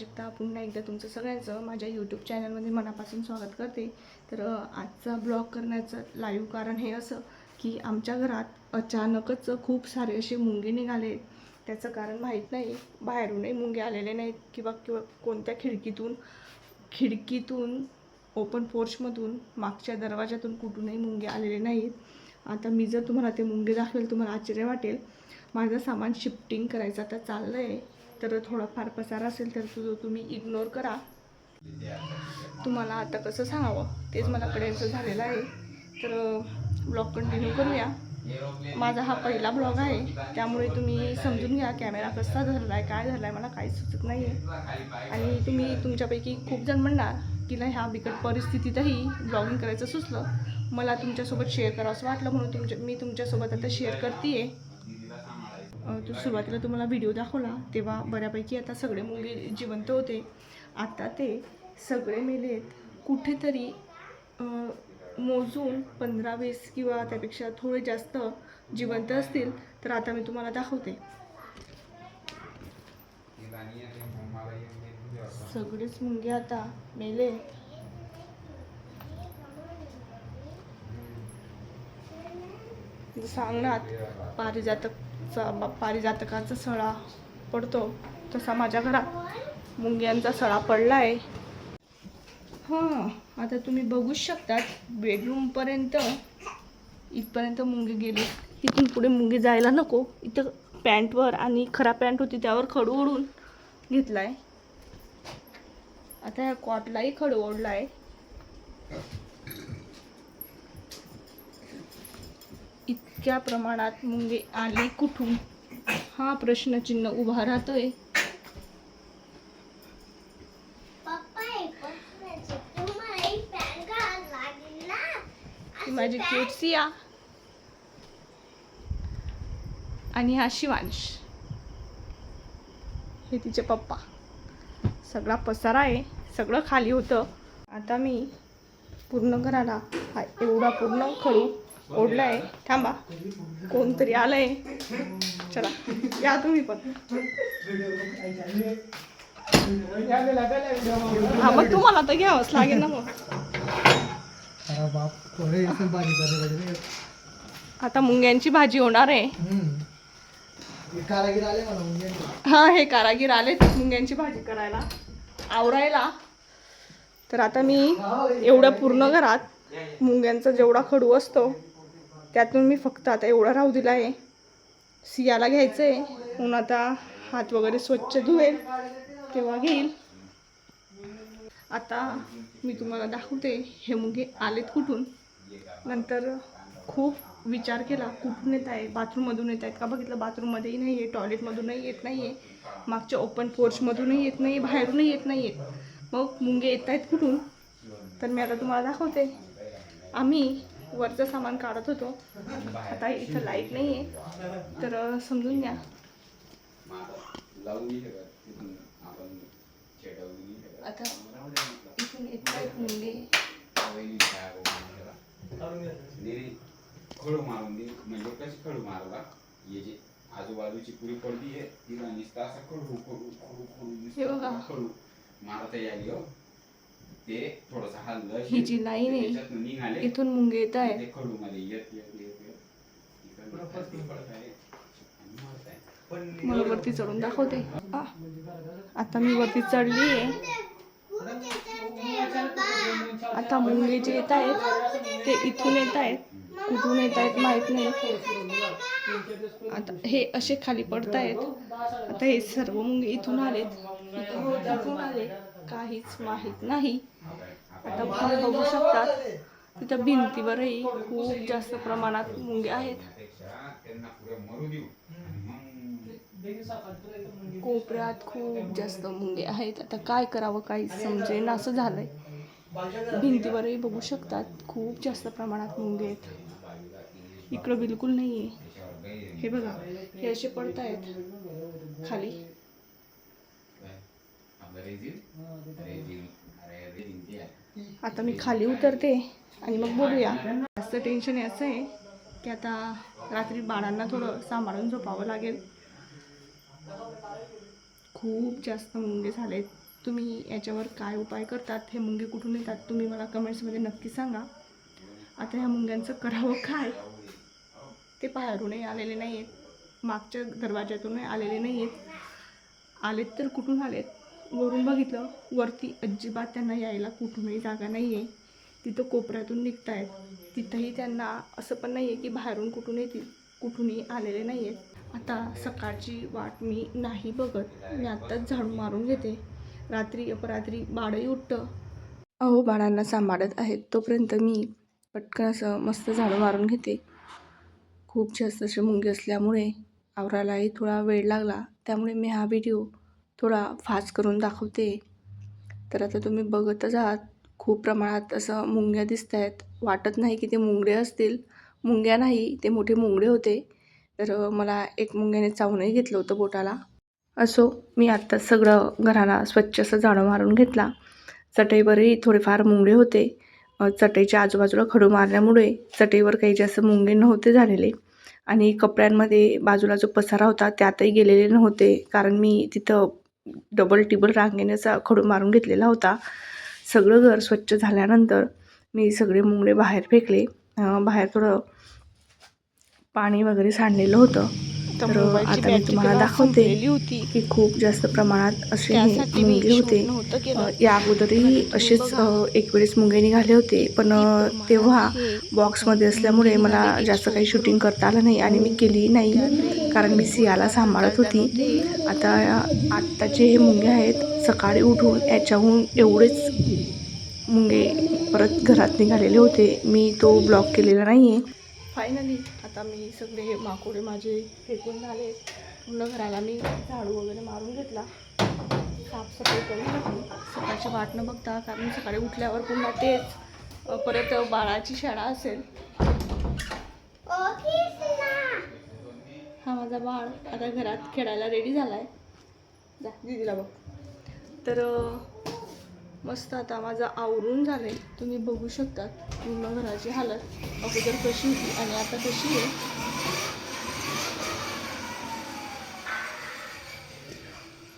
प्राजक्ता पुन्हा एकदा तुमचं सगळ्यांचं माझ्या यूट्यूब चॅनलमध्ये मनापासून स्वागत करते. तर आजचा ब्लॉग करण्याचं लाईव्ह कारण हे असं की आमच्या घरात अचानकच खूप सारे असे मुंगे निघाले त्याचं कारण माहीत नाही. बाहेरूनही मुंगे आलेले नाहीत किंवा किंवा कोणत्या खिडकीतून खिडकीतून ओपन पोर्चमधून मागच्या दरवाजातून कुठूनही मुंगे आलेले नाहीत. आता मी जर तुम्हाला ते मुंगे दाखवेल तुम्हाला आश्चर्य वाटेल. माझं सामान शिफ्टिंग करायचं आता चाललं आहे तर थोडाफार पसार असेल तर तो तुम्ही इग्नोर करा. तुम्हाला आता कसं सांगावं? तेच मला कळायचं झालेलं आहे. तर ब्लॉग कंटिन्यू करूया. माझा हा पहिला ब्लॉग आहे. त्यामुळे तुम्ही समजून घ्या कॅमेरा कसा धरला आहे काय धरला आहे मला काही सुचत नाही आहे आणि तुम्ही तुमच्यापैकी खूप जण म्हणणार तिला ह्या बिकट परिस्थितीतही ब्लॉगिंग करायचं सुचलं. मला तुमच्यासोबत शेअर करावं असं वाटलं म्हणून तुमच्या मी तुमच्यासोबत आता शेअर करते आहे तो सुरुवातीला तुम्हाला व्हिडिओ दाखवला तेव्हा बऱ्यापैकी आता सगळे मुली जिवंत होते. आता ते सगळे मेलेत. कुठेतरी मोजून पंधरा वीस किंवा त्यापेक्षा थोडे जास्त जिवंत असतील तर आता मी तुम्हाला दाखवते. सगळेच मुंगे आता मेले पारिजातक पारिजातकचा पारिजातकाचा सळा पडतो. तसा माझ्या घरात मुंग्यांचा सळा पडला आहे हां आता तुम्ही बघूच शकतात बेडरूमपर्यंत इथपर्यंत मुंगे गेले. इथून पुढे मुंगे जायला नको. इथं पॅन्टवर आणि खरा पॅन्ट होती त्यावर खडू ओढून घेतला आहे आता ह्या कॉटलाही खडू ओढला आहे इतक्या प्रमाणात मुंगे आले कुठून? हा प्रश्नचिन्ह उभा राहतोय. माझी क्यूट सिया आणि हा शिवांश. हे तिचे पप्पा. सगळा पसारा आहे. सगळं खाली होतं. आता मी पूर्ण घराला हा एवढा पूर्ण खडू ओढला आहे थांबा. कोणतरी आलंय. चला. या तुम्ही पण. हा मग तुम्हाला तर घ्यावंच लागेल ना मग. आता मुंग्यांची भाजी होणार आहे. हे कारागीर आले हा हे कारागीर आले मुंग्यांची भाजी करायला. आवरायला. तर आता मी एवढ्या पूर्ण घरात मुंग्यांचा जेवढा खडू असतो त्यातून मी फक्त आता एवढा राहू दिला आहे सियाला घ्यायचं आहे म्हणून आता हात वगैरे स्वच्छ धुवेल तेव्हा घेईल. आता मी तुम्हाला दाखवते. हे मुंगे आलेत कुठून? नंतर खूप विचार केला कुठून येत आहे? बाथरूममधून येत आहेत का बघितलं? बाथरूममध्येही नाही आहे टॉयलेटमधूनही येत नाही आहे. मागच्या ओपन पोर्चमधूनही येत नाही बाहेरूनही येत नाही आहेत मग मुंगे येत आहेत कुठून? तर मी आता तुम्हाला दाखवते. आम्ही वरचं सामान काढत होतो. आता इथं लाइट नाही आहे तर समजून घ्या. आता इथून येत आहेत मुंगे खडू मारून दे. म्हणजे कशी खडू मारला? हे जे आजूबाजूची पुरी पडली आहे तिला नुसतं असं खडू खडू खडू खडू खडू मारता यायली हो. ते थोडस हल्लं ही जी लाईन आहे, निघाले. इथून मुंगे येत आहेत ते खडू मध्ये येत येत येत. मला वरती चढून दाखवते. आ, आता मी वरती चढली आहे. आता मुंगे जे येत आहेत ते इथून येत आहेत. कुठून येत आहेत माहीत नाही. आता हे असे खाली पडत आहेत आता हे सर्व मुंगे इथून आलेत. इथून इथून आले काहीच माहीत नाही. आता तुम्ही बघू शकतात तिथं भिंतीवरही खूप जास्त प्रमाणात मुंगे आहेत. कोपऱ्यात खूप जास्त मुंगे आहेत. आता काय करावं काही समजेन असं झालंय. भिंतीवरही बघू शकतात खूप जास्त प्रमाणात मुंगे आहेत. इकडं बिलकुल नाही आहे हे बघा हे असे पडत आहेत खाली. आता मी खाली उतरते आणि मग बोलूया जास्त टेन्शन याचं आहे की आता रात्री बाळांना थोडं सांभाळून झोपावं लागेल. खूप जास्त मुंगे झालेत. तुम्ही याच्यावर काय उपाय करतात? हे मुंगे कुठून येतात? तुम्ही मला कमेंट्समध्ये नक्की सांगा. आता ह्या मुंग्यांचं करावं काय? ते बाहेरूनही आलेले नाही आहेत मागच्या दरवाज्यातूनही आलेले नाही आहेत आलेत तर कुठून आलेत? वरून बघितलं वरती अजिबात त्यांना यायला कुठूनही जागा नाही आहे तिथं कोपऱ्यातून निघत आहेत तिथंही त्यांना असं पण नाही आहे की बाहेरून कुठून येतील कुठूनही आलेले नाही आहेत आता सकाळची वाट मी नाही बघत. मी आत्ताच झाडू मारून घेते. रात्री अपरात्री बाळही उठतं. अहो बाळांना सांभाळत आहेत तोपर्यंत मी पटकन असं मस्त झाडू मारून घेते. खूप जास्त असे मुंगे असल्यामुळे आवरालाही थोडा वेळ लागला. त्यामुळे मी हा व्हिडिओ थोडा फास्ट करून दाखवते. तर आता तुम्ही बघतच आहात खूप प्रमाणात असं मुंग्या दिसत आहेत वाटत नाही की ते मुंगडे असतील. मुंग्या नाही ते मोठे मुंगडे होते. तर मला एक मुंग्याने चावूनही घेतलं होतं बोटाला. असो मी आत्ता सगळं घराला स्वच्छ असं झाडं मारून घेतला. चटईवरही थोडेफार मुंगडे होते. चटईच्या आजूबाजूला खडू मारल्यामुळे चटईवर काही जास्त मुंगे नव्हते झालेले. आणि कपड्यांमध्ये बाजूला जो पसारा होता त्यातही गेलेले नव्हते. कारण मी तिथं डबल टिबल रांगेनेचा खडू मारून घेतलेला होता. सगळं घर स्वच्छ झाल्यानंतर मी सगळे मुंगडे बाहेर फेकले. बाहेर थोडं पाणी वगैरे सांडलेलं होतं. तर आता मी तुम्हाला दाखवते की खूप जास्त प्रमाणात असे हे मुंगे होते. या अगोदरही असेच एक वेळेस मुंगे निघाले होते. पण तेव्हा बॉक्समध्ये असल्यामुळे मला जास्त काही शूटिंग करता आलं नाही आणि मी केली नाही कारण मी सियाला सांभाळत होती. आता आत्ताचे हे मुंगे आहेत सकाळी उठून याच्याहून एवढेच मुंगे परत घरात निघालेले होते. मी तो ब्लॉक केलेला नाही आहे फायनली आता मी सगळे माकोडे माझे फेकून झाले. पूर्ण घराला मी झाडू वगैरे मारून घेतला. साफसफाई करून टाकली सकाळची वाट न बघता कारण सकाळी उठल्यावर पुन्हा तेच परत बाळाची शाळा असेल. ओके सिना हा माझा बाळ आता घरात खेळायला रेडी झाला आहे जा दीदीला बघ. तर मस्त आता माझं आवरून झालं आहे तुम्ही बघू शकता पूर्ण घराची हालत. अगोदर कशी होती आणि आता कशी आहे?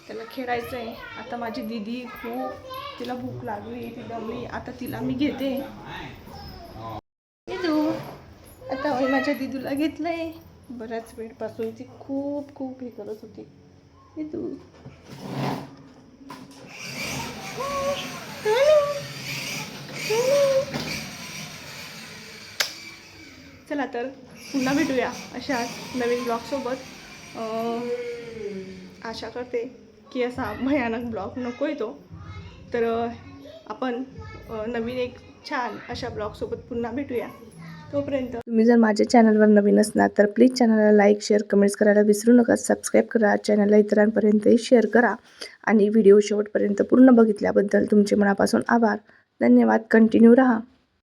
त्याला खेळायचं आहे आता माझी दीदी खूप तिला भूक लागली ती दमली. आता तिला मी घेते. दिदू आता मी माझ्या दिदूला घेतलंय. बऱ्याच वेळपासून ती खूप खूप हे करत होती. दिदू. चला तर पुन्हा भेटूया अशाच नवीन ब्लॉगसोबत आशा करते की असा भयानक ब्लॉग नको येतो तर आपण नवीन एक छान अशा ब्लॉगसोबत पुन्हा भेटूया. तोपर्यंत. तुम्ही जर माझ्या चॅनलवर नवीन असणार तर प्लीज चॅनलला लाईक शेअर कमेंट्स करायला विसरू नका. सबस्क्राईब करा चॅनलला इतरांपर्यंतही शेअर करा. आणि व्हिडिओ शेवटपर्यंत पूर्ण बघितल्याबद्दल तुमचे मनापासून आभार. धन्यवाद. कंटिन्यू राहा.